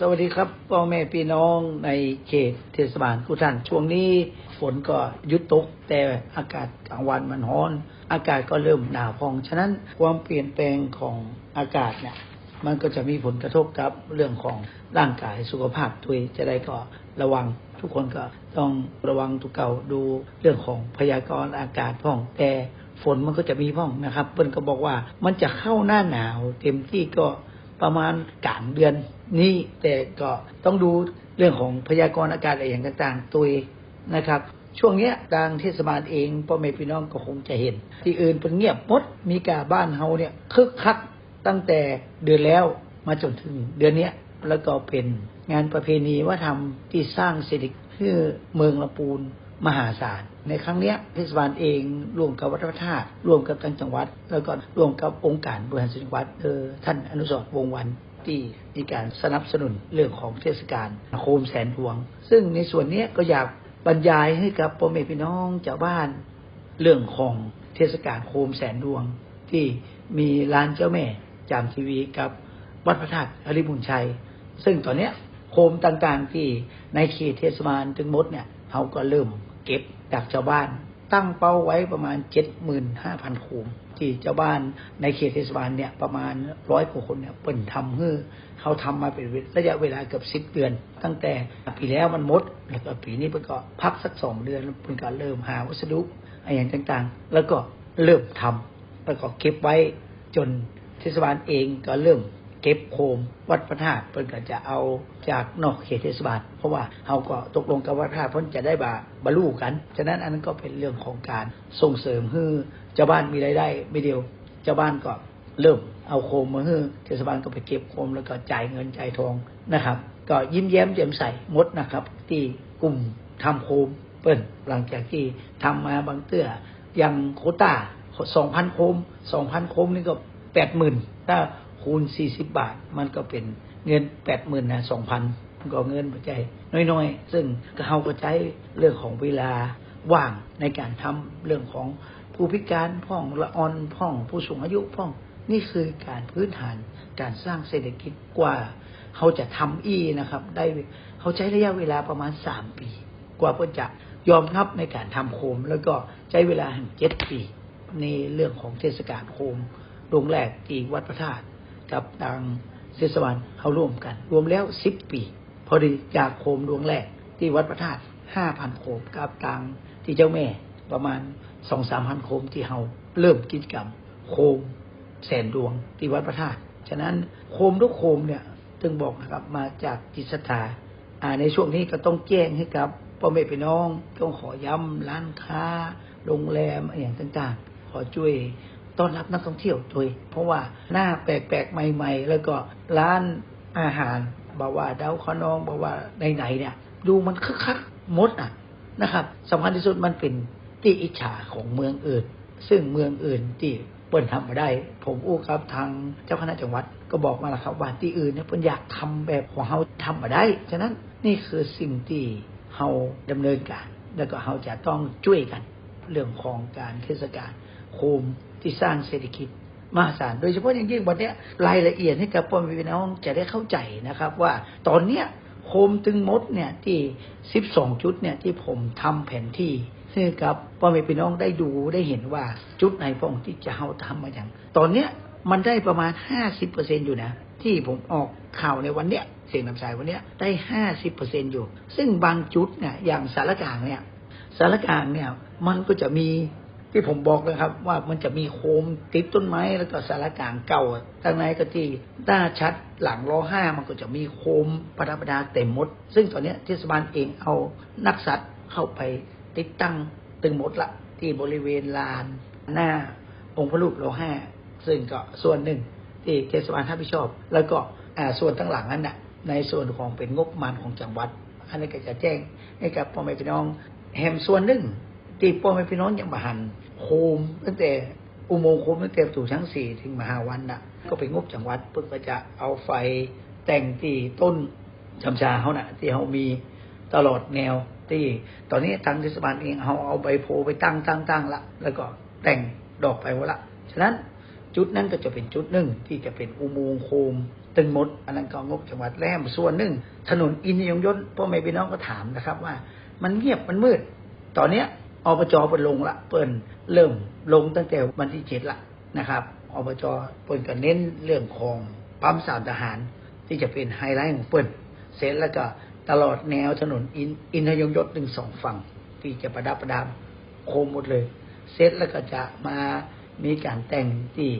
สวัสดีครับพ่อแม่พี่น้องในเขตเทศบาลทุกท่าน ช่วงนี้ฝนก็ยุดตก แต่อากาศกลางวันมันร้อน อากาศก็เริ่มหนาวพอง ฉะนั้นความเปลี่ยนแปลงของอากาศเนี่ยมันก็จะมีผลกระทบกับเรื่องของร่างกายสุขภาพตัวเองจะได้ก็ระวัง ทุกคนก็ต้องระวังทุกเก่าดูเรื่องของพยากรณ์อากาศพ่องแต่ฝนมันก็จะมีพ่องนะครับเปิ้นก็บอกว่ามันจะเข้าหน้าหนาวเต็มที่ก็ ประมาณกลางเดือนนี้แต่ก็ต้องดูเรื่องของพยากรณ์อากาศอะไรอย่างต่างๆ ตัวนะครับ ช่วงเนี้ยทางเทศบาลเองพ่อแม่พี่น้องก็คงจะเห็น ที่อื่นเป็นเงียบมดมีกาบ้านเฮาเนี่ยคึกคักตั้งแต่เดือนแล้วมาจนถึงเดือนเนี้ยแล้วก็เป็นงานประเพณีว่าทำที่สร้างเศรษฐกิจให้เมืองลำปูน มหาศาล ในครั้งเนี้ยเทศบาลเองร่วมกับวัดพระธาตุร่วมกับทางจังหวัด แล้วก็ร่วมกับองค์การบริหารส่วนจังหวัดเออท่านอนุสร์วงวันที่มีการสนับสนุนเรื่องของเทศกาลโคมแสนหวง ซึ่งในส่วนนี้ก็อยากบรรยายให้กับพ่อแม่พี่น้องชาวบ้าน เรื่องของเทศกาลโคมแสนดวง ที่มีร้านเจ้าแม่จามทีวีกับวัดพระธาตุอริบุญชัย ซึ่งตอนเนี้ยโคมต่างๆที่ในเขตเทศบาลถึงมดเนี่ยเขาก็เริ่ม เก็บจากชาวบ้าน ตั้งเป้าไว้ประมาณ75,000โคมที่เจ้าบ้านในเขตเทศบาลเนี่ยประมาณร้อยกว่าคนเนี่ยเปิ่นทำเพื่อเขาทำมาเป็นระยะเวลาเกือบสิบเดือน ตั้งแต่ปีแล้วมันมดแล้วก็ปีนี้เพิ่นก็พักสักสองเดือนแล้วเพิ่นก็เริ่มหาวัสดุอะไรอย่างต่างๆ แล้วก็เริ่มทำแล้วก็เก็บไว้จนเทศบาลเองก็เริ่ม เก็บโคมวัดพระธาตุเพิ่นก็จะเอาจากนอกเขตเทศบาลเพราะว่าเขาก็ตกลงกับวัดพระธาตุเพิ่นจะได้บาบรรลุกัน ฉะนั้นอันนั้นก็เป็นเรื่องของการส่งเสริมให้เจ้าบ้านมีรายได้ไม่เดียวเจ้าบ้านก็เริ่มเอาโคมมาให้เทศบาลก็ไปเก็บโคมแล้วก็จ่ายเงินจ่ายทองนะครับ ก็ยิ้มแย้มแจ่มใสมดนะครับ ที่กลุ่มทำโคมเปิ้นหลังจากที่ทำมาบางเตื้อยังโคต้าสองพันโคมสองพันโคมนี่ก็แปดหมื่นถ้า คูณสี่สิบบาท มันก็เป็นเงินแปดหมื่นนะสองพันก็เงินหัวใจน้อยๆ ซึ่งเขาก็ใช้เรื่องของเวลาว่างในการทำเรื่องของผู้พิการพ่องละออนพ่อง ผู้สูงอายุพ่อง นี่คือการพื้นฐานการสร้างเศรษฐกิจกว่าเขาจะทำอีนะครับ ได้เขาใช้ระยะเวลาประมาณสามปี กว่าเพื่อจะยอมรับในการทำโคม แล้วก็ใช้เวลาถึงเจ็ดปีในเรื่องของเทศกาลโคมดวงแรกที่วัดพระธาตุ กับทางเทศบาลเขาร่วมกัน รวมแล้วสิบปี พอดีจากโคมดวงแรกที่วัดพระธาตุห้าพันโคมกับทางที่เจ้าแม่ประมาณสองสามพันโคมที่เขาเริ่มกิจกรรม โคมแสนดวงที่วัดพระธาตุฉะนั้นโคมทุกโคมเนี่ยถึงบอกนะครับมาจากจิตศรัทธาอ่าในช่วงนี้ก็ต้องแจ้งให้กับพ่อแม่พี่น้องต้องขอย้ำร้านค้าโรงแรมอะไรอย่างต่างๆ ขอช่วย ต้อนรับนักท่องเที่ยวด้วยเพราะว่าหน้าแปลกๆ ใหม่ ๆ แล้วก็ร้านอาหารบอกว่าดาวขนองบอกว่าไหนๆเนี่ย ดูมันคึกคักมดอะนะครับสำคัญที่สุดมันเป็นที่อิจฉาของเมืองอื่น ซึ่งเมืองอื่นที่เปิ้นทำมาได้ ผมอู้ครับทางเจ้าคณะจังหวัดก็บอกมาแล้วครับว่าที่อื่นเนี่ยเปิ้นอยากทำแบบของเฮาทำมาได้ ฉะนั้นนี่คือสิ่งที่เฮาดำเนินการ แล้วก็เฮาจะต้องช่วยกัน เรื่องของการเทศกาลโคม ที่สร้างเศรษฐกิจมหาศาลโดยเฉพาะอย่างยิ่งวันนี้รายละเอียดให้กับพ่อแม่พี่น้องจะได้เข้าใจนะครับ ว่าตอนเนี้ยโคมตึงมดเนี่ยที่ 12 จุดเนี่ยที่ผมทำแผนที่ให้กับพ่อแม่พี่น้องได้ดูได้เห็นว่าจุดไหนพองที่จะเฮาทำมาอย่าง ตอนเนี้ยมันได้ประมาณ 50%อยู่นะ ที่ผมออกข่าวในวันเนี้ยเสียงนำสายวันเนี้ยได้ 50%อยู่ ซึ่งบางจุดเนี่ยอย่างสารกลางเนี่ยสารกลางเนี่ยมันก็จะมี ที่ผมบอกนะครับ ว่ามันจะมีโคมติดต้นไม้แล้วก็สารกลางเก่าทางในก็ที่หน้าชัดหลังล้อห้ามันก็จะมีโคมประดับประดาเต็มหมด ซึ่งตอนนี้เทศบาลเองเอานักสัตว์เข้าไปติดตั้งตึงหมดละ ที่บริเวณลานหน้าองค์พระรูปล้อห้าซึ่งก็ส่วนหนึ่งที่เทศบาลท่าพิชอบ แล้วก็ส่วนทั้งหลังนั้นน่ะในส่วนของเป็นงบประมาณของจังหวัด อันนี้ก็จะแจ้งให้กับพ่อแม่พี่น้องแหมส่วนหนึ่งที่พ่อแม่พี่น้องยังมาหัน โคมตั้งแต่อุโมงค์โคมตั้งแต่ถูกชั้งสี่ถึงมหาวันน่ะ ก็เป็นงบจังหวัดเพื่อจะเอาไฟแต่งที่ต้นชำชาเขาน่ะ ที่เขามีตลอดแนวที่ ตอนนี้ทางเทศบาลเองเขาเอาใบโพไปตั้งตั้งตั้งละแล้วก็แต่งดอกไปวะละฉะนั้นจุดนั้นก็จะเป็นจุดหนึ่งที่จะเป็นอุโมงค์โคมตึงหมดอันนั้นก็งบจังหวัดแรมส่วนหนึ่งถนนอินยงยศพ่อแม่พี่น้องก็ถามนะครับว่า มันเงียบมันมืด ตอนเนี้ย อบจเปิดลงละเปิดเริ่มลงตั้งแต่วันที่เจ็ดละนะครับอบจเปิดก็เน้นเรื่องของปั๊มสามทหารที่จะเป็นไฮไลท์ของเปิดเสร็จแล้วก็ตลอดแนวถนนอินอินทยงยศหนึ่งสองฝั่ง ที่จะประดับประดาโคมหมดเลย เสร็จแล้วก็จะมามีการแต่งที่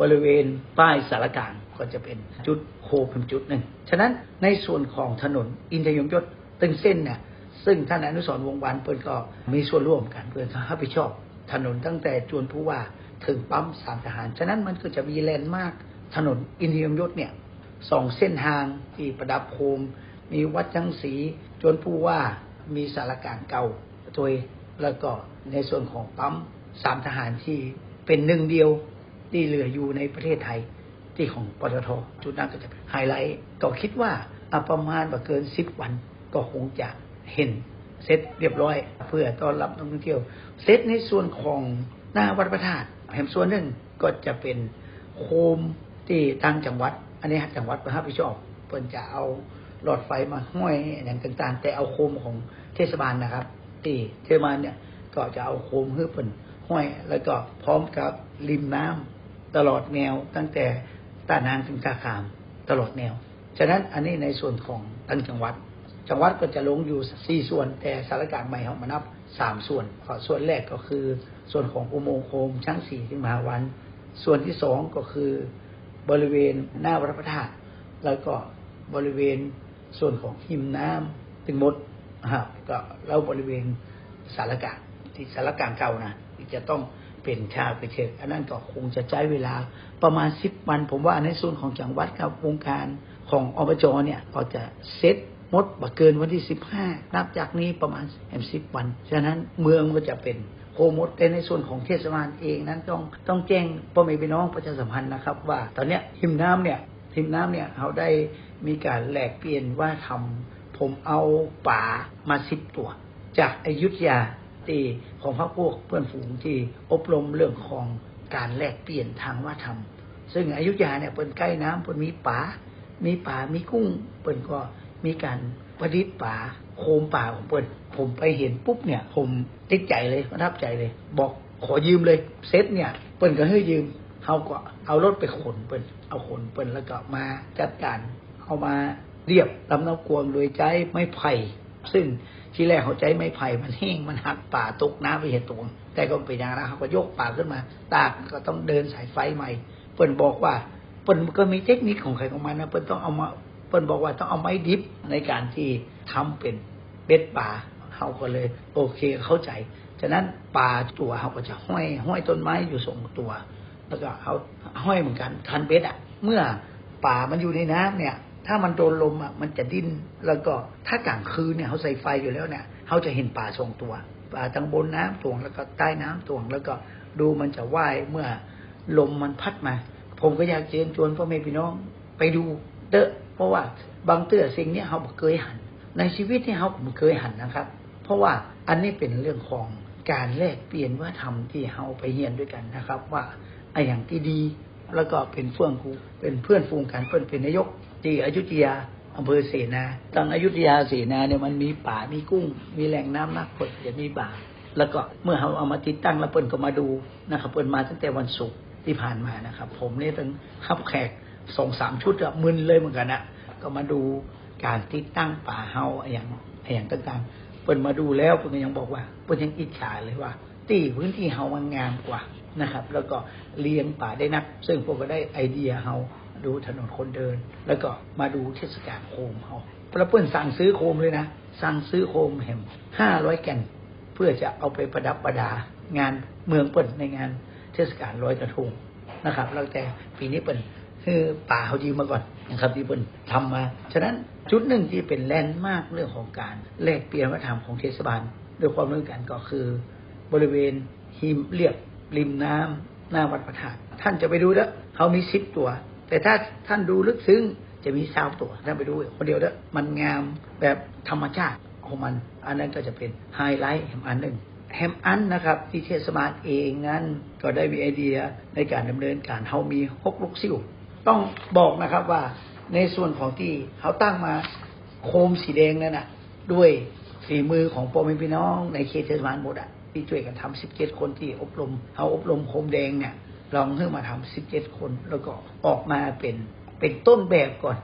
บริเวณป้ายสารกลางก็จะเป็นจุดโคมเป็นจุดหนึ่ง ฉะนั้นในส่วนของถนนอินทยงยศตึงเส้นเนี่ย ซึ่งท่านอนุสรวงวานเปิดก็มีส่วนร่วมกันเพื่อรับผิดชอบถนนตั้งแต่จวนผู้ว่าถึงปั๊มสามทหาร ฉะนั้นมันก็จะมีแลนด์มาร์คถนนอินทรียงยศเนี่ยสองเส้นทางที่ประดับโคม มีวัดจังสีจวนผู้ว่ามีสารกางเก่าตัวแล้วก็ในส่วนของปั๊มสามทหารที่เป็นหนึ่งเดียวที่เหลืออยู่ในประเทศไทยที่ของปตทจุดนั้นก็จะไฮไลท์ก็คิดว่าประมาณว่าเกินสิบวันก็คงจะ เห็นเสร็จเรียบร้อย เพื่อต้อนรับนักท่องเที่ยวเสร็จในส่วนของหน้าวัดพระธาตุแห่งส่วนหนึ่งก็จะเป็นโคมที่ทางจังหวัด อันนี้จังหวัดประทับผิดชอบเพิ่นจะเอาหลอดไฟมาห้อยอย่างต่าง ๆ แต่เอาโคมของเทศบาลนะครับ ที่เทศบาลเนี่ยก็จะเอาโคมเพื่อเพิ่นห้อย แล้วก็พร้อมกับริมน้ำตลอดแนวตั้งแต่ตานางถึงตาขามตลอดแนว ฉะนั้นอันนี้ในส่วนของตั้งจังหวัด จังหวัดก็จะลงอยู่สี่ส่วน แต่สารกางใหม่เขามานับสามส่วนส่วนแรกก็คือ ส่วนของอุโมงค์โคมช่างสีที่มหาวัน ส่วนที่สองก็คือบริเวณหน้าวัดพระธาตุแล้วก็บริเวณส่วนของหิมน้ำตึงมดนะครับก็แล้วบริเวณสารกลางที่สารกลางเก่านะที่จะต้องเป็นชาไปเชิญอันนั้นก็คงจะใช้เวลาประมาณสิบวัน ผมว่าในส่วนของจังหวัดกับวงการของอบจเนี่ยก็จะเซต มดบ่เกินวันที่สิบห้านับจากนี้ประมาณแอมสิบวัน ฉะนั้นเมืองก็จะเป็นโคมดแต่ในส่วนของเทศบาลเองนั้นต้องต้องแจ้งพ่อแม่พี่น้องประชาสัมพันธ์นะครับ ว่าตอนเนี้ยหิมน้ำเนี่ยหิมน้ำเนี่ยเขาได้มีการแลกเปลี่ยนว่าทำผมเอาป่ามาสิบตัว จากอายุทยาตีของพระพวกเพื่อนฝูงที่อบรมเรื่องของการแลกเปลี่ยนทางว่าธรรม ซึ่งอายุธยาเนี่ยเป็นใกล้น้ำเป็นมีป่ามีป่ามีกุ้งเปิ้นก็ มีการประดิษฐ์ป่าโคมป่าของเปิ้นผมไปเห็นปุ๊บเนี่ย ผมติดใจเลยประทับใจเลย บอกขอยืมเลยเซตเนี่ย เปิ้นก็ให้ยืมเขาก็เอารถไปขนเปิ้นเอาขนเปิ้นแล้วก็มาจัดการเอามาเรียบลำน้ำกวงโดยใจไม้ไผ่ซึ่งที่แรกเขาใจไม้ไผ่มันแห้งมันหักป่าตกน้ำไปเห็นตัวแต่ก็เป็นอย่างนั้นเขาก็ยกป่าขึ้นมา ตากก็ต้องเดินสายไฟใหม่ เปิ้นบอกว่าเปิ้นก็มีเทคนิคของใครของมันนะเปิ้นต้องเอามา เปิ้นบอกว่าต้องเอาไม้ดิบในการที่ทำเป็นเบ็ดป่าเขาก็เลย โอเคเข้าใจ ฉะนั้นป่าตัวเขาก็จะห้อยห้อยต้นไม้อยู่สองตัว แล้วก็เอาห้อยเหมือนกันคันเบ็ดอะ เมื่อป่ามันอยู่ในน้ำเนี่ย ถ้ามันโดนลมอะมันจะดิ้นแล้วก็ถ้ากลางคืนเนี่ยเขาใส่ไฟอยู่แล้วเนี่ยเขาจะเห็นป่าสองตัวป่าทางบนน้ำตวงแล้วก็ใต้น้ำตวง แล้วก็ดูมันจะว่ายเมื่อลมมันพัดมา ผมก็อยากเชิญชวนพ่อแม่พี่น้อง ไปดูเด้อ เพราะว่าบางเตื้อสิ่งนี้เขาเคยหัน ในชีวิตที่เขาผมเคยหันนะครับ เพราะว่าอันนี้เป็นเรื่องของการแลกเปลี่ยนว่าทำที่เขาไปเรียนด้วยกันนะครับ ว่าไอ้อย่างที่ดี แล้วก็เป็นเฟื่องฟูเป็นเพื่อนฟูงกันเพื่อนเป็นนายกที่อยุธยาอำเภอเสนาตอนอยุธยาเสนาเนี่ยมันมีป่ามีกุ้ง มีแหล่งน้ำนักผลจะมีบ่าแล้วก็เมื่อเขาเอามาติดตั้งแล้วเปิ้นก็มาดูนะครับเปิ้นมาตั้งแต่วันศุกร์ที่ผ่านมานะครับ ผมเนี่ยตั้งขับแขก สองสามชุดอะมึนเลยเหมือนกันนะก็มาดูการติดตั้งป่าเฮาอย่างอย่างต่างๆเปิ้นมาดูแล้วเปิ้นยังบอกว่าเปิ้นยังอิจฉาเลยว่า ตีพื้นที่เฮามันงามกว่านะครับ แล้วก็เลี้ยงป่าได้นัก ซึ่งผมก็ได้ไอเดียเฮาดูถนนคนเดิน แล้วก็มาดูเทศกาลโคมเฮาแล้วเปิ้นสั่งซื้อโคมเลยนะสั่งซื้อโคมแห่มห้าร้อยแก่น เพื่อจะเอาไปประดับประดางานเมืองเปิ่นในงานเทศกาลลอยกระทงนะครับแล้วแต่ปีนี้เปิ่น คือป่าเขาดีมาก่อนนะครับที่เปิ่นทำมา ฉะนั้นจุดหนึ่งที่เป็นแลนด์มากเรื่องของการแลกเปลี่ยนวัฒนธรรมของเทศบาลด้วยความร่วมกันก็คือบริเวณหิมเรียบริมน้ำหน้าวัดพระธาตุท่านจะไปดูแล้วเขามีสิบตัว แต่ถ้าท่านดูลึกซึ้งจะมีสาวตัวท่านไปดูคนเดียวแล้วมันงามแบบธรรมชาติของมัน อันนั้นก็จะเป็นไฮไลท์แห่งอันหนึ่งแฮมอันนะครับที่เทศบาลเองนั้นก็ได้มีไอเดียในการดำเนินการเฮามีฮกลุกซิ่ว ต้องบอกนะครับว่าในส่วนของที่เขาตั้งมาโคมสีแดงนั่นน่ะด้วยฝีมือของพ่อแม่พี่น้องในเขตเทศบาลหมดอะที่ช่วยกันทำสิบเจ็ดคนที่อบรมเขาอบรมโคมแดงเนี่ยลองขึ้นมาทำสิบเจ็ดคน แล้วก็ออกมาเป็นเป็นต้นแบบก่อน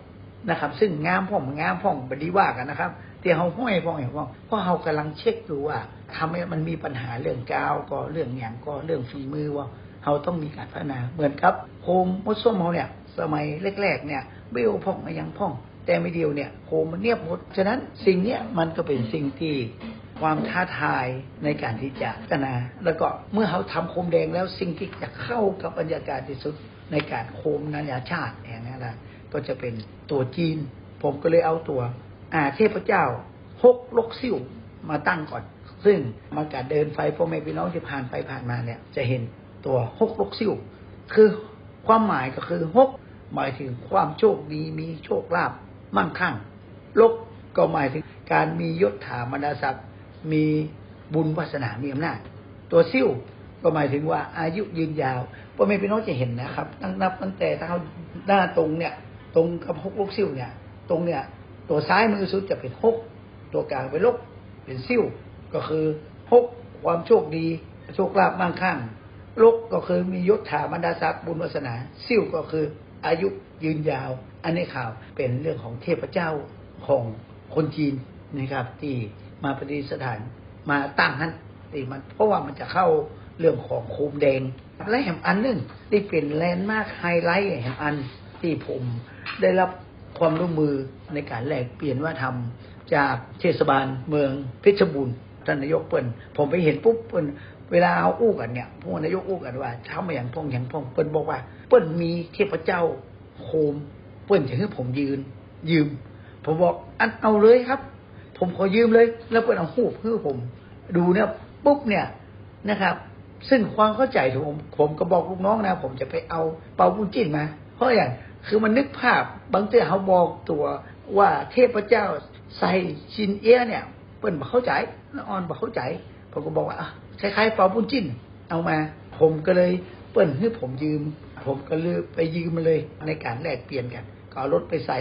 นะครับ ซึ่งงามพ่องงามพ่องบดีว่ากันนะครับแต่เขาห้อยพ่องเห็นพ่องเพราะเขากำลังเช็คดูว่าทำให้มันมีปัญหาเรื่องกาวก็เรื่องอย่างก็เรื่องฝีมือว่าเขาต้องมีการพัฒนาเหมือนครับโคมมดส้มเขาเนี่ย สมัยแรกๆเนี่ยเบลพ่องมายังพ่อง แต่ไม่เดียวเนี่ยโคมมันเนียบหมด ฉะนั้นสิ่งเนี้ยมันก็เป็นสิ่งที่ความท้าทายในการที่จะพัฒนา แล้วก็เมื่อเขาทำโคมแดงแล้วสิ่งที่จะเข้ากับบรรยากาศที่สุดในการโคมนานาชาติอย่างนี้นะก็จะเป็นตัวจีน ผมก็เลยเอาตัวอาเทพเจ้าฮกลกซิ่วมาตั้งก่อน ซึ่งมาการเดินไฟพ่อแม่พี่น้องที่ผ่านไปผ่านมาเนี่ย จะเห็นตัวฮกลกซิ่วคือความหมายก็คือฮก หมายถึงความโชคดีมีโชคลาภมั่งคั่งลกก็หมายถึงการมียศถาบรรดาศักดิ์มีบุญวาสนา มีอำนาจ ตัวซิ่วก็หมายถึงว่าอายุยืนยาวพ่อแม่พี่น้องจะเห็นนะครับ ตั้งนับตั้งแต่ถ้าเขาหน้าตรงเนี่ย ตรงกับฮกลกซิ่วเนี่ย ตรงเนี่ย ตัวซ้ายมือสุดจะเป็นฮกตัวกลางเป็นลกเป็นซิ่วก็คือฮกความโชคดีโชคลาภมั่งคั่งลกก็คือมียศถาบรรดาศักดิ์บุญวาสนาซิ่วก็คือ อายุยืนยาว อันนี้ข่าวเป็นเรื่องของเทพเจ้าของคนจีนนะครับ ที่มาประดิษฐานมาตั้งนั้นที่มันเพราะว่ามันจะเข้าเรื่องของโคมแดง และแห่งอันหนึงที่เป็นแลนด์มาร์คไฮไลท์แห่งอันที่ผมได้รับความร่วมมือในการแลกเปลี่ยนว่าทำจากเทศบาลเมืองเพชรบูรณ์ท่านนายกเปิ้นผมไปเห็นปุ๊บเปิ้น เวลาเอาอู้กันเนี่ยพวกนายกอู้กันว่าทำมาอย่างพงอย่างพงเปิ้นบอกว่า เปิ้นมีเทพเจ้าโคม เปิ้นจะให้ผมยืน ยืม ผมบอกอันเอาเลยครับ ผมขอยืมเลย แล้วเปิ้นเอาหูบให้ผม ดูเนี่ยปุ๊บเนี่ยนะครับ ซึ่งความเข้าใจผมผมก็บอกลูกน้องนะ ผมจะไปเอาเปาบุญจิ้นมา เพราะอย่างคือมันนึกภาพบางเจ้าเขาบอกตัวว่าเทพเจ้าใส่ชินเอียเนี่ยเปิ้นบอกเข้าใจแล้วออนบอกเข้าใจ ผมก็บอกว่าอะ คล้ายๆเปาบุญจิ้น เอามา ผมก็เลยเปิ้นให้ผมยืม ผมก็เลยไปยืมมาเลยในการแลกเปลี่ยนกัน ก็เอารถไปใส่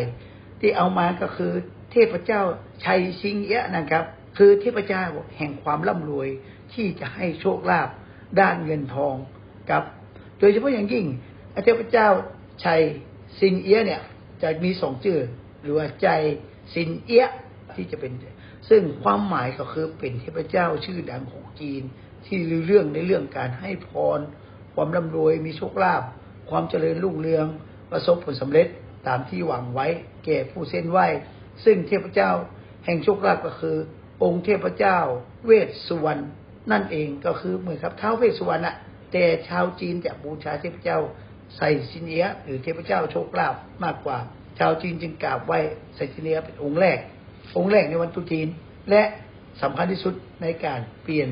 ที่เอามาก็คือ เทพเจ้าชัยชิงเอะนะครับ คือเทพเจ้าแห่งความร่ำรวยที่จะให้โชคลาภด้านเงินทองกับ โดยเฉพาะอย่างยิ่งเทพเจ้าชัยซินเอะเนี่ยจะมีสองชื่อหรือว่าใจซินเอะที่จะเป็น ซึ่งความหมายก็คือเป็นเทพเจ้าชื่อดังของจีน ที่รู้เรื่องในเรื่องการให้พร ความร่ำรวยมีโชคลาภความเจริญรุ่งเรือง ประสบผลสำเร็จตามที่หวังไว้แก่ผู้เส้นไหวซึ่งเทพเจ้าแห่งโชคลาภก็คือ องค์เทพเจ้า เวสสุวรรณนั่นเองก็คือเหมือนครับท้าวเวสสุวรรณอะแต่ชาวจีนจะบูชาเทพเจ้าไซซินเอียหรือเทพเจ้าโชคลาภมากกว่า ชาวจีนจึงกราบไหว้ไซซินเอียเป็นองค์แรก องค์แรกในวันตุจีนและสำคัญที่สุดในการเปลี่ยน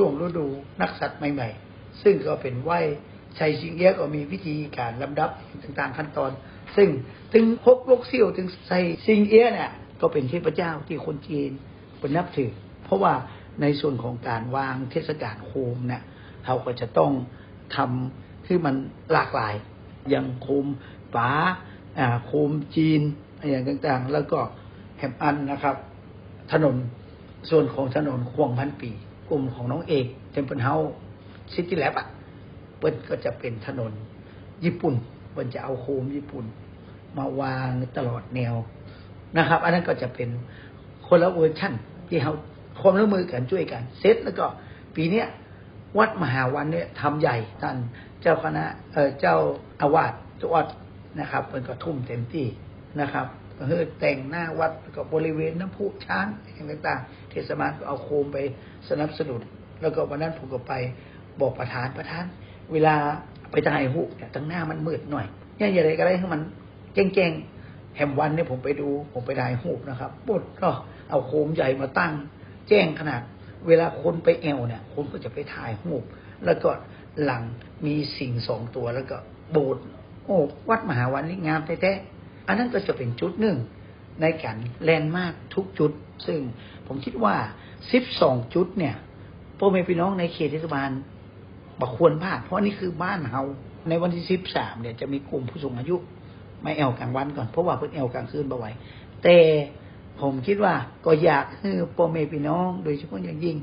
ช่วงฤดูนักสัตว์ใหม่ๆ ซึ่งก็เป็นไหวชัยชิงเอียก็มีวิธีการลำดับต่างๆขั้นตอน ซึ่งถึงฮกลกเซี่ยวถึงไซซิงเอียเนี่ยก็เป็นเทพเจ้าที่คนจีนเป็นนับถือ เพราะว่าในส่วนของการวางเทศกาลโคมเนี่ยเขาก็จะต้องทำที่มันหลากหลาย อย่างโคมป๋าอ่าโคมจีนอย่างต่างๆ แล้วก็แฮมอันนะครับ ถนนส่วนของถนนควงพันปี กลุ่มของน้องเอกเทมเพิลเฮาซิตี้แลบอะเปิ้นก็จะเป็นถนนญี่ปุ่นเปิ้นจะเอาโคมญี่ปุ่น มาวางตลอดแนวนะครับ อันนั้นก็จะเป็นคนละเวอร์ชั่นที่เขาความร่วมมือกันช่วยกันเซตแล้วก็ปีเนี้ยวัดมหาวันเนี่ยทำใหญ่ท่านเจ้าคณะเออเจ้าอาวาสจวดนะครับเป็นก็ทุ่มเต็มที่ นะครับก็คือแต่งหน้าวัดก็บริเวณน้ำพุช้างอย่างต่างๆ เทศบาลก็เอาโคมไปสนับสนุน แล้วก็วันนั้นผมก็ไปบอกประธานประธาน เวลาไปถ่ายรูปเนี่ยตั้งหน้ามันมืดหน่อยนี่อย่างไรก็ได้ให้มันแจ้งๆแหมวันเนี่ยผมไปดู ผมไปถ่ายรูปนะครับปุ๊บก็เอาโคมใหญ่มาตั้ง แจ้งขนาด เวลาคนไปแอวเนี่ย คนก็จะไปถ่ายรูปแล้วก็หลังมีสิ่งสองตัวแล้วก็โบสถ์โอ้วัดมหาวันนี่งามแท้ๆ อันนั้นก็จะเป็นจุดหนึ่ง ในการแลนด์มาร์คทุกจุด ซึ่งผมคิดว่าสิบสองจุดเนี่ยพ่อแม่พี่น้องในเขตเทศบาลบักควรพลาดเพราะนี่คือบ้านเฮาในวันที่สิบสามเนี่ยจะมีกลุ่มผู้สูงอายุมาแอวกลางวันก่อนเพราะว่าเพิ่นแอวกลางคืนบ่ไหวแต่ผมคิดว่าก็อยากให้พ่อแม่พี่น้อง โดยเฉพาะอย่างยิ่ง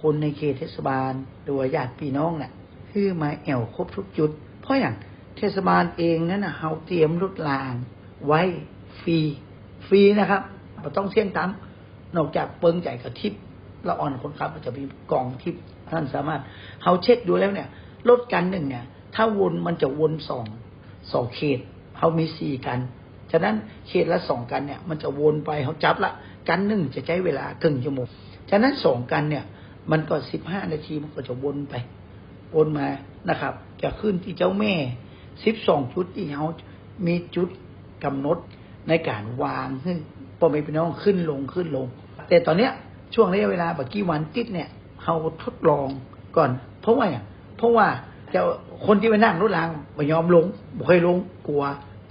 คนในเขตเทศบาลหรือว่าญาติพี่น้องน่ะคือมาแอวครบทุกจุด เพราะอย่างเทศบาลเองนั้นนะเฮาเตรียมรถราง ไว้ฟรีฟรีนะครับบ่ต้องเสี่ยงตังนอกจากเปิงใจกับทิปละอ่อนคนขับจะมีกล่องทิปท่านสามารถเฮาเช็คดูแล้วเนี่ยรถกันหนึ่งเนี่ย ถ้าวนมันจะวนสองสองเขตเขามีสี่กันฉะนั้นเขตละสองกันเนี่ย มันจะวนไปเขาจับละกันหนึ่งจะใช้เวลาครึ่งชั่วโมงฉะนั้นสองกันเนี่ย มันก็สิบห้านาทีมันก็จะวนไป วนมานะครับ จะขึ้นที่เจ้าแม่สิบสองจุดที่เขามีจุด กำหนดในการวางให้พ่อแม่พี่น้องขึ้นลงขึ้นลง แต่ตอนเนี้ยช่วงระยะเวลาบบกี่วันติดเนี่ยเขาทดลองก่อน เพราะว่าเพราะว่าจะคนที่ไปนั่งรถรางไม่ยอมลงบ่เคยลงกลัว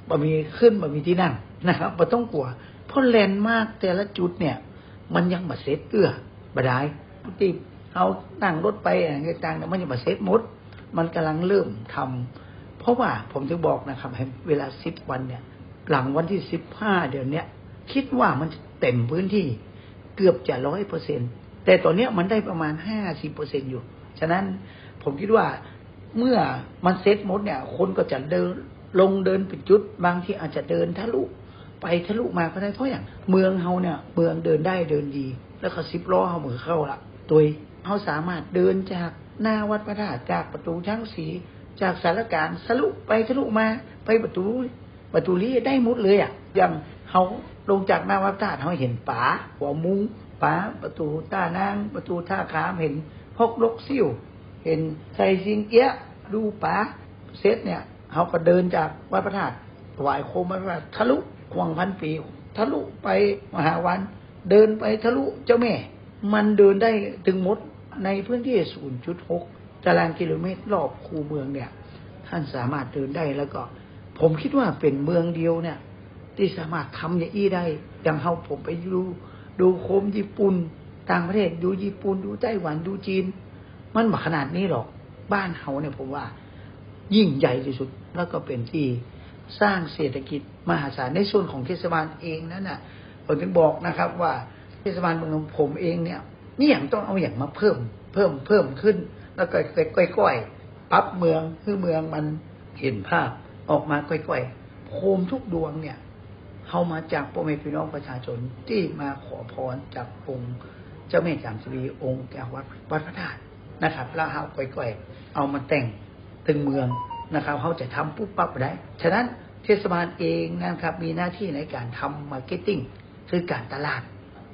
บ่มีขึ้นบ่มีที่นั่งนะครับบ่ต้องกลัว เพราะแลนด์มากแต่ละจุดเนี่ย มันยังมาเซตเอื้อบ่ได้ที่เอานั่งรถไปอะไรต่างๆเนี่ยมันยังมาเซตหมด มันกำลังเริ่มทำเพราะว่าผมจะบอกนะครับเวลาสิบวันเนี่ย หลังวันที่สิบห้าเดือนเนี้ยคิดว่ามันเต็มพื้นที่เกือบจะร้อยเปอร์เซ็นแต่ตอนเนี้ยมันได้ประมาณห้าสิบเปอร์เซ็นอยู่ ฉะนั้นผมคิดว่าเมื่อมันเซ็ตมดเนี่ย คนก็จะเดินลงเดินเป็นจุด บางที่อาจจะเดินทะลุไปทะลุมาก็ได้เพราะอย่าง เมืองเฮาเนี่ย เมืองเดินได้เดินดี แล้วก็สิบล้อเฮาเหมือเข้าละโดยเฮาสามารถเดินจากหน้าวัดพระธาตุจากประตูช้างสี จากสารการทะลุไปทะลุมาไปประตู ประตูลี้ได้หมดเลยอะอย่างเขาลงจากหน้าวัดธาตุเขาเห็นป๋าหัวมุ้งป๋าประตูต้านางประตูท่าขามเห็นพกลกซิ่วเห็นใส่สิงเอี้ยดูป๋าเซตเนี่ยเขาก็เดินจากวัดพระธาตุถวายโคมวัดพระธาตุทะลุควงพันปี ทะลุไปมหาวันเดินไปทะลุเจ้าแม่ มันเดินได้ถึงมดในพื้นที่ 0.6 ตารางกิโลเมตรรอบคูเมืองเนี่ย ท่านสามารถเดินได้แล้วก็ ผมคิดว่าเป็นเมืองเดียวเนี่ย ที่สามารถทำอย่างนี้ได้อย่างเฮาผมไปดูดูโคมญี่ปุ่นต่างประเทศดูญี่ปุ่นดูไต้หวันดูจีน มันมาขนาดนี้หรอก บ้านเฮาเนี่ยผมว่า ยิ่งใหญ่ที่สุดแล้วก็เป็นที่สร้างเศรษฐกิจมหาศาลในส่วนของเทศบาลเองนั้นน่ะผมถึงบอกนะครับว่าเทศบาลเมืองผมเองเนี่ยนี่อย่างต้องเอาอย่างมาเพิ่ม เพิ่มเพิ่มขึ้น แล้วก็ค่อยๆปรับเมืองคือเมืองมันเห็นภาพ ออกมาค่อยๆโคมทุกดวงเนี่ยเขามาจากพ่อแม่พี่น้องประชาชนที่มาขอพรจากองค์เจ้าแม่จามสวีองค์แก้ววัดวัดพระธาตุนะครับแล้วเขาค่อยๆเอามาแต่งตึงเมืองนะครับเขาจะทำปุ๊บปั๊บได้ ฉะนั้นเทศบาลเองนะครับมีหน้าที่ในการทำมาร์เก็ตติ้งคือการตลาด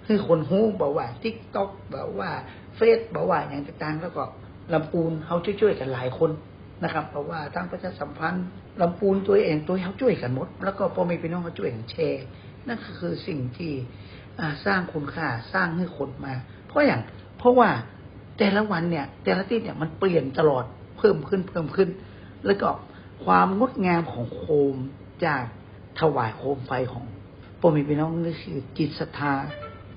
คือคนฮู้บอกว่าทิกต็อกบอกว่าเฟซบอกว่าอย่างต่างๆแล้วก็ลำปูนเขาช่วยๆกันหลายคน นะครับ เพราะว่าทั้งประชาสัมพันธ์ลำปูนตัวเองตัวเขาช่วยกันหมด แล้วก็พ่อแม่พี่น้องเขาช่วยกันแชร์นั่นคือสิ่งที่สร้างคุณค่าสร้างให้คนมา เพราะอย่างเพราะว่าแต่ละวันเนี่ย แต่ละที่เนี่ยมันเปลี่ยนตลอดเพิ่มขึ้นเพิ่มขึ้น แล้วก็ความงดงามของโคมจากถวายโคมไฟของพ่อแม่พี่น้องนี่คือจิตศรัทธา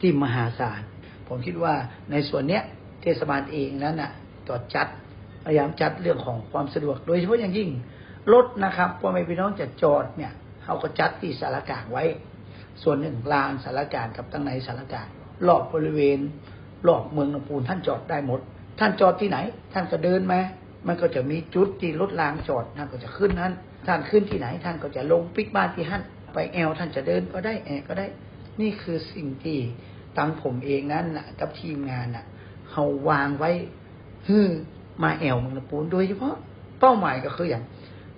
ที่มหาศาลผมคิดว่าในส่วนเนี้ยเทศบาลเองนั้นน่ะก็จัด พยายามจัดเรื่องของความสะดวก โดยเฉพาะอย่างยิ่งรถนะครับพ่อแม่พี่น้องจะจอดเนี่ยเขาก็จัดที่สารกลางไว้ ส่วนหนึ่งลานสารกลางกับตั้งในสารกลางรอบบริเวณรอบเมืองลำพูนท่านจอดได้หมด ท่านจอดที่ไหน ท่านก็เดินมามันก็จะมีจุดที่รถรางจอดท่านก็จะขึ้นนั้น ท่านขึ้นที่ไหน ท่านก็จะลงปิกบ้านที่ท่านไปแอลท่านจะเดินก็ได้แอลก็ได้ นี่คือสิ่งที่ตังผมเองนั้นนะกับทีมงานน่ะเขาวางไว้ฮือ มาแอลเมืองลำพูนโดยเฉพาะเป้าหมายก็คืออย่าง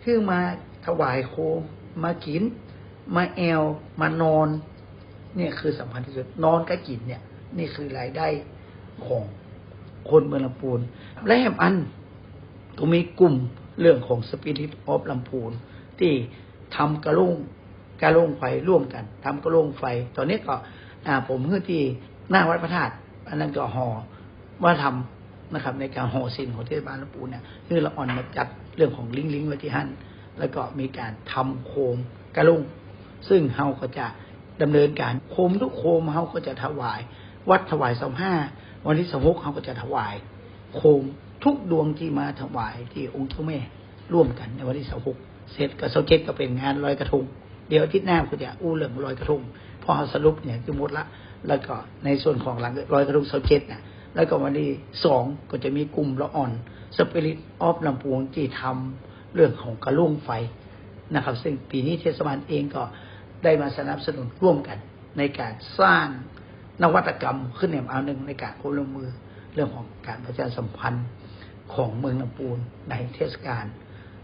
คือมาถวายโคมมากิน มาแอลมานอน เนี่ยคือสำคัญที่สุดนอนกับกินเนี่ย นี่คือรายได้ของคนเมืองลำพูน และแหมอันก็มีกลุ่มเรื่องของสปิริตออฟลำพูนที่ทำกระโลงกระโลงไฟร่วมกันทำกระโลงไฟ ตอนนี้ก็ผมเพื่อที่หน้าวัดพระธาตุอันนั้นก็หอว่าทำ นะครับ ในการห่อสินของเทศบาลลำพูนเนี่ยคือละอ่อนมาจัดเรื่องของลิงลิงไว้ที่หั่นแล้วก็มีการทำโคมกระโลงซึ่งเฮาก็จะดำเนินการโคมทุกโคมเฮาก็จะถวาย วัดถวายสองห้าวันที่สองหกเฮาก็จะถวาย โคมทุกดวงที่มาถวายที่องค์เจ้าแม่ร่วมกันในวันที่สองหกเสร็จกับเสาเจ็ดก็เป็นงานลอยกระทงเดี๋ยวอาทิตย์หน้าคุณจะอู้เรื่องลอยกระทงพอสรุปเนี่ยคือหมดละ แล้วก็ในส่วนของหลังลอยกระทงเสาเจ็ดนะ แล้วก็วันที่สองก็จะมีกลุ่มละอ่อนสปิริตออฟลำพูนที่ทำเรื่องของกระลุ่งไฟนะครับ ซึ่งปีนี้เทศบาลเองก็ได้มาสนับสนุนร่วมกัน ในการสร้างนวัตกรรมขึ้นแนวเอาหนึ่งในการร่วมมือเรื่องของการประชาสัมพันธ์ของเมืองลำพูนในเทศกาล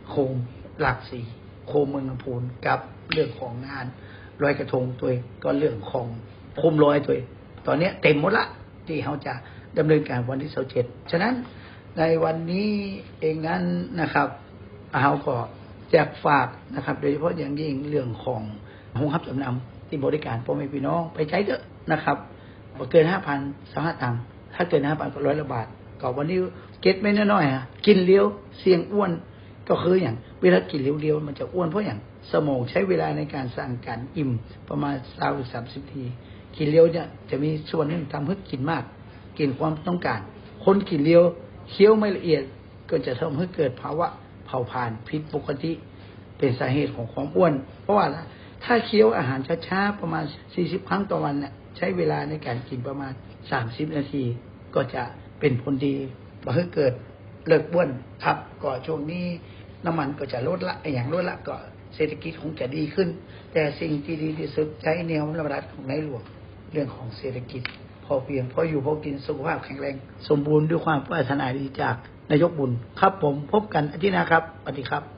โคมหลักสีโคมเมืองลำพูนกับเรื่องของงานลอยกระทงตัวก็เรื่องของโคมลอยตัวตอนนี้เต็มหมดละที่เขาจะ ดำเนินการวันที่สิบเจ็ดฉะนั้นในวันนี้เองนั้นนะครับเขาก็จะฝากนะครับ โดยเฉพาะอย่างยิ่งเรื่องของห้องรับจำนำที่บริการพ่อแม่พี่น้องไปใช้เถอะนะครับเกินห้าพันสองห้าตังค์ถ้าเกินห้าพันก็ร้อยละบาทก็วันนี้เก็ตไม่น้อยๆฮะกินเลี้ยวเสี่ยงอ้วนก็คืออย่างเวลากินเร็วๆมันจะอ้วนเพราะอย่างสมองใช้เวลาในการสร้างการอิ่มประมาณสามสามสิบทีกินเร็วเนี่ยจะมีส่วนหนึ่งทำให้กินมาก กินความต้องการ คนกินเร็วเคี้ยวไม่ละเอียดก็จะทำให้เกิดภาวะเผาผลาญผิดปกติ เป็นสาเหตุของความอ้วน เพราะว่าถ้าเคี้ยวอาหารช้าๆประมาณ 40 ครั้งต่อวันเนี่ยใช้เวลาในการกินประมาณ 30 นาที ก็จะเป็นผลดีบ่ให้เกิดเลิกอ้วนครับก็ช่วงนี้น้ำมันก็จะลดละอย่างลดละก็เศรษฐกิจคงจะดีขึ้น แต่สิ่งที่ดีที่สุดใช้แนวระราชของในหลวงเรื่องของเศรษฐกิจ พอเพียงพออยู่พอกินสุขภาพแข็งแรง สมบูรณ์ด้วยความปรารถนาดีจากนายกบุญครับผมพบกันอาทิตย์หน้าครับสวัสดีครับ